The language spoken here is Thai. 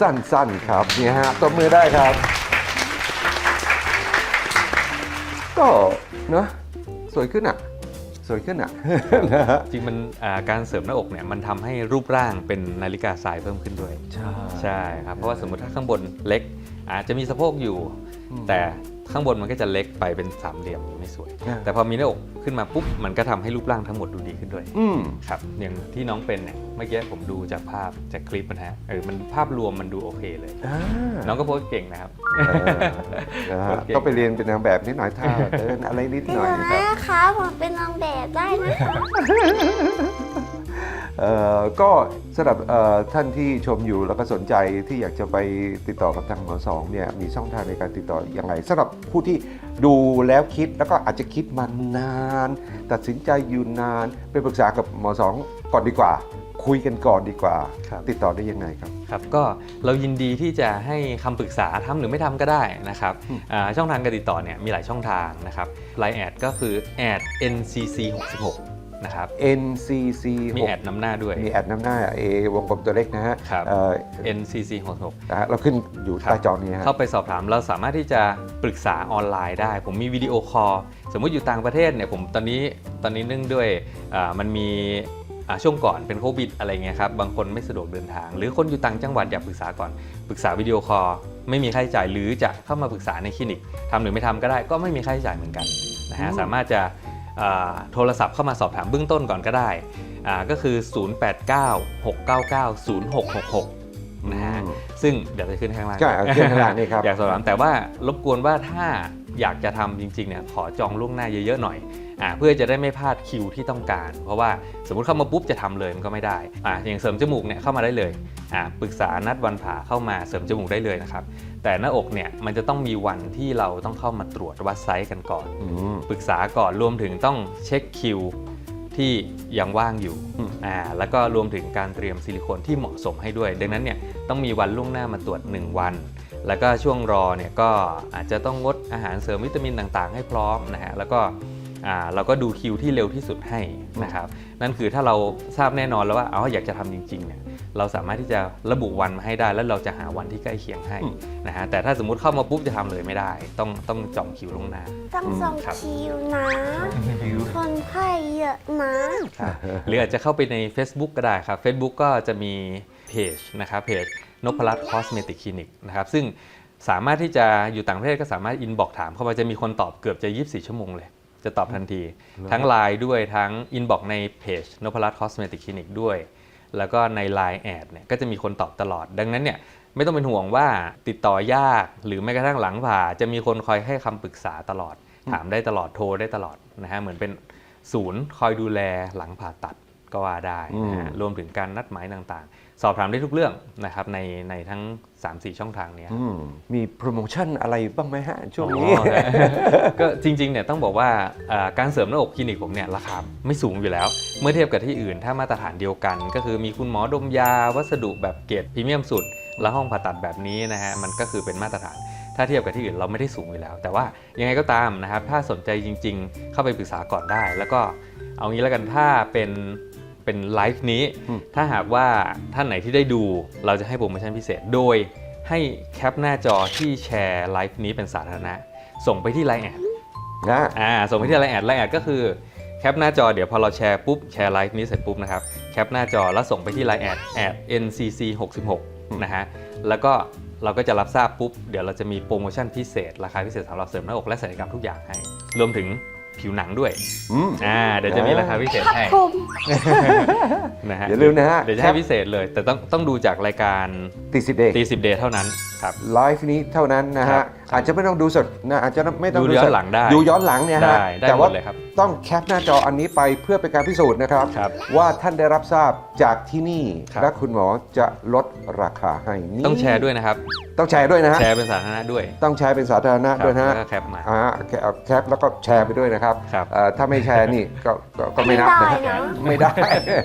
สั้นๆครับเนี่ยฮะตบมือได้ครับ ก็เนอะสวยขึ้นอะ สวยขึ้นอะนะฮะจริงมันอ่าการเสริมหน้าอกเนี่ยมันทำให้รูปร่างเป็นนาฬิกาทรายเพิ่มขึ้นด้วย ใช่ ใช่ครับ เพราะว่าสมมติถ้าข้างบนเล็ก อาจจะมีสะโพกอยู่ อืม แต่ ข้างบนมันก็จะเล็กไปเป็นสามเหลี่ยมไม่สวย อ่า แต่พอมีหน้าอกขึ้นมาปุ๊บมันก็ทำให้รูปร่างทั้งหมดดูดีขึ้นด้วยอืม ครับอย่างที่น้องเป็นเนี่ยเมื่อกี้ผมดูจากภาพจากคลิปนะฮะเออมันภาพรวมมันดูโอเคเลย อ่าน้องก็โพสต์เก่งนะครับ เออนะฮะโอเค ต้องไปเรียนเป็นนางแบบนิดหน่อยท่าเดินอะไรนิดหน่อยเดี๋ยวครับนะคะผมเป็นนางแบบได้นะคะเอ่อ ก็สำหรับเอ่อท่านที่ชมอยู่แล้วก็สนใจที่อยากจะไปติดต่อกับทางหมอสองเนี่ยมีช่องทางในการติดต่อยังไงสำหรับผู้ที่ดูแล้วคิดแล้วก็อาจจะคิดมานาน ตัดสินใจอยู่นานไปปรึกษากับหมอสองก่อนดีกว่า คุยกันก่อนดีกว่าครับติดต่อได้ยังไงครับครับก็เรายินดีที่จะให้คำปรึกษาทำหรือไม่ทำก็ได้นะครับอืมอ่าช่องทางการติดต่อเนี่ยมีหลายช่องทางนะครับไลน์แอดก็คือแอด ncc 66 นะครับ NCC มีแอดนำหน้าด้วย มีแอดน้ำหน้า A วงกลมตัวเล็กนะฮะครับ เอ่อ ncc 66นะฮะเราขึ้นอยู่ครับใต้จอนี้ฮะ เข้าไปสอบถามเราสามารถที่จะปรึกษาออนไลน์ได้ ผมมีวิดีโอคอลสมมุติอยู่ต่างประเทศเนี่ยผมตอนนี้ตอนนี้เนื่องด้วยอ่ามันมีอ่าช่วงก่อนเป็นโควิดอะไรเงี้ยครับบางคนไม่สะดวกเดินทาง หรือคนอยู่ต่างจังหวัดอยากปรึกษาก่อนปรึกษาวิดีโอคอลไม่มีค่าใช้จ่ายหรือจะเข้ามาปรึกษาในคลินิกทำหรือไม่ทำก็ได้ก็ไม่มีค่าใช้จ่ายเหมือนกันนะฮะอืมสามารถจะอ่า โทรศัพท์เข้ามาสอบถามเบื้องต้นก่อนก็ได้อ่าก็คือ 0896990666นะฮะอืมซึ่งเดี๋ยวจะขึ้นข้างล่างใช่เอาขึ้นข้างล่างนี่ครับอยากสอบถามแต่ว่ารบกวนว่าถ้า อยากจะทำจริงๆเนี่ยขอจองล่วงหน้าเยอะๆหน่อยอ่าเพื่อจะได้ไม่พลาดคิวที่ต้องการ เพราะว่าสมมุติเข้ามาปุ๊บจะทำเลยมันก็ไม่ได้อ่าอย่างเสริมจมูกเนี่ยเข้ามาได้เลยอ่าปรึกษานัดวันผ่าเข้ามาเสริมจมูกได้เลยนะครับแต่หน้าอกเนี่ยมันจะต้องมีวันที่เราต้องเข้ามาตรวจวัดไซส์กันก่อนอืมปรึกษาก่อนรวมถึงต้องเช็คคิวที่ยังว่างอยู่อืมอ่าแล้วก็รวมถึงการเตรียมซิลิโคนที่เหมาะสมให้ด้วย ดังนั้นเนี่ยต้องมีวันล่วงหน้ามาตรวจ 1 วัน แล้วก็ช่วงรอเนี่ยก็อาจจะต้องงดอาหารเสริมวิตามินต่างๆ ให้พร้อมนะฮะแล้วก็อ่าเราก็ดูคิวที่เร็วที่สุดให้นะครับ นั่นคือถ้าเราทราบแน่นอนแล้วว่าเอาอยากจะทำจริงๆเนี่ยเราสามารถที่จะระบุวันมาให้ได้ แล้วเราจะหาวันที่ใกล้เคียงให้อืมนะฮะแต่ถ้าสมมุติเข้ามาปุ๊บจะทำเลยไม่ได้ ต้องต้องจองคิวล่วงหน้าต้องส่งครับคิวนะคนไข้เยอะนะหรืออาจจะเข้าไปใน Facebook ก็ได้ครับ Facebook ก็จะมีเพจนะครับเพจ นพรัตน์คอสเมติกคลินิกนะครับซึ่งสามารถที่จะอยู่ต่างประเทศก็สามารถอินบอกถามเข้ามาจะมีคนตอบเกือบจะ 24 ชั่วโมงเลย จะตอบทันที ทั้ง Line ด้วยทั้งอินบอกในเพจนพรัตน์คอสเมติกคลินิกด้วย แล้วก็ใน Line แอดเนี่ยก็จะมีคนตอบตลอด ดังนั้นเนี่ยไม่ต้องเป็นห่วงว่าติดต่อยากหรือแม้กระทั่งหลังผ่า จะมีคนคอยให้คำปรึกษาตลอด ถามได้ตลอดโทรได้ตลอดนะฮะเหมือนเป็นศูนย์คอยดูแลหลังผ่าตัด ก็ว่าได้นะฮะอืมรวมถึงการนัดหมายต่างๆ สอบถามได้ทุกเรื่องนะครับในในทั้ง 3-4 ช่องทางเนี้ย อืมมีโปรโมชั่นอะไรบ้างไหมฮะ ช่วงนี้ อ๋อก็จริงๆเนี่ยต้องบอกว่าอ่าการเสริมหน้าอกคลินิกผมเนี่ยราคาไม่สูงอยู่แล้ว เมื่อเทียบกับที่อื่นถ้ามาตรฐานเดียวกัน ก็คือมีคุณหมอดมยาวัสดุแบบเกรดพรีเมียมสุด และห้องผ่าตัดแบบนี้นะฮะมันก็คือเป็นมาตรฐาน ถ้าเทียบกับที่อื่นเราไม่ได้สูงอยู่แล้ว แต่ว่ายังไงก็ตามนะครับถ้าสนใจจริง ๆ เข้าไปปรึกษาก่อนได้ แล้วก็เอางี้แล้วกันถ้าเป็น เป็นไลฟ์นี้อืมถ้าหากว่าท่านไหนที่ได้ดูเราจะให้โปรโมชั่นพิเศษ โดยให้แคปหน้าจอที่แชร์ไลฟ์นี้เป็นสาธารณะ ส่งไปที่ไลน์แอดนะอ่าส่งไปที่ไลน์แอดไลน์แอดก็คือแคปหน้าจอเดี๋ยวพอเราแชร์ปุ๊บแชร์ไลฟ์นี้เสร็จปุ๊บนะครับแคปหน้าจอแล้วส่งไปที่ไลน์แอดแอด ncc 66นะฮะแล้วก็เราก็จะรับทราบปุ๊บ เดี๋ยวเราจะมีโปรโมชั่นพิเศษ ราคาพิเศษสำหรับเสริมหน้าอกและศัลยกรรมทุกอย่างให้ รวมถึง ผิวหนังด้วยอืม อ่าเดี๋ยวจะมีราคาพิเศษให้คุม นะฮะอย่าลืมนะฮะ เดี๋ยวจะให้พิเศษเลย แต่ต้องต้องดูจากรายการตีสิบเดย์ตีสิบเดย์เท่านั้นครับ ไลฟ์นี้เท่านั้นนะครัฮะ บ อาจจะไม่ต้องดูสดนะอาจจะไม่ต้องดูย้อนสหลังได้ดูย้อนหลังเนี่ยฮะได้ได้แต่หมว่าดเลยครับต้องแคปหน้าจออันนี้ไปเพื่อเป็นการพิสูจน์นะครับครับว่าท่านได้รับทราบจากที่นี่ครับและคุณหมอจะลดราคาให้นี่ต้องแชร์ด้วยนะครับ ต้องแชร์ด้วยนะฮะแชร์เป็นสาธารณะด้วย ต้องแชร์เป็นสาธารณะครับด้วยนะฮะแล้วก็แคปมาอ่าแคปแคปแล้วก็แชร์ไปด้วยนะครับครับเอ่อถ้าไม่แชร์นี่ก็ก็ก็ไม่นับนะฮะไม่ได้นะไม่ได้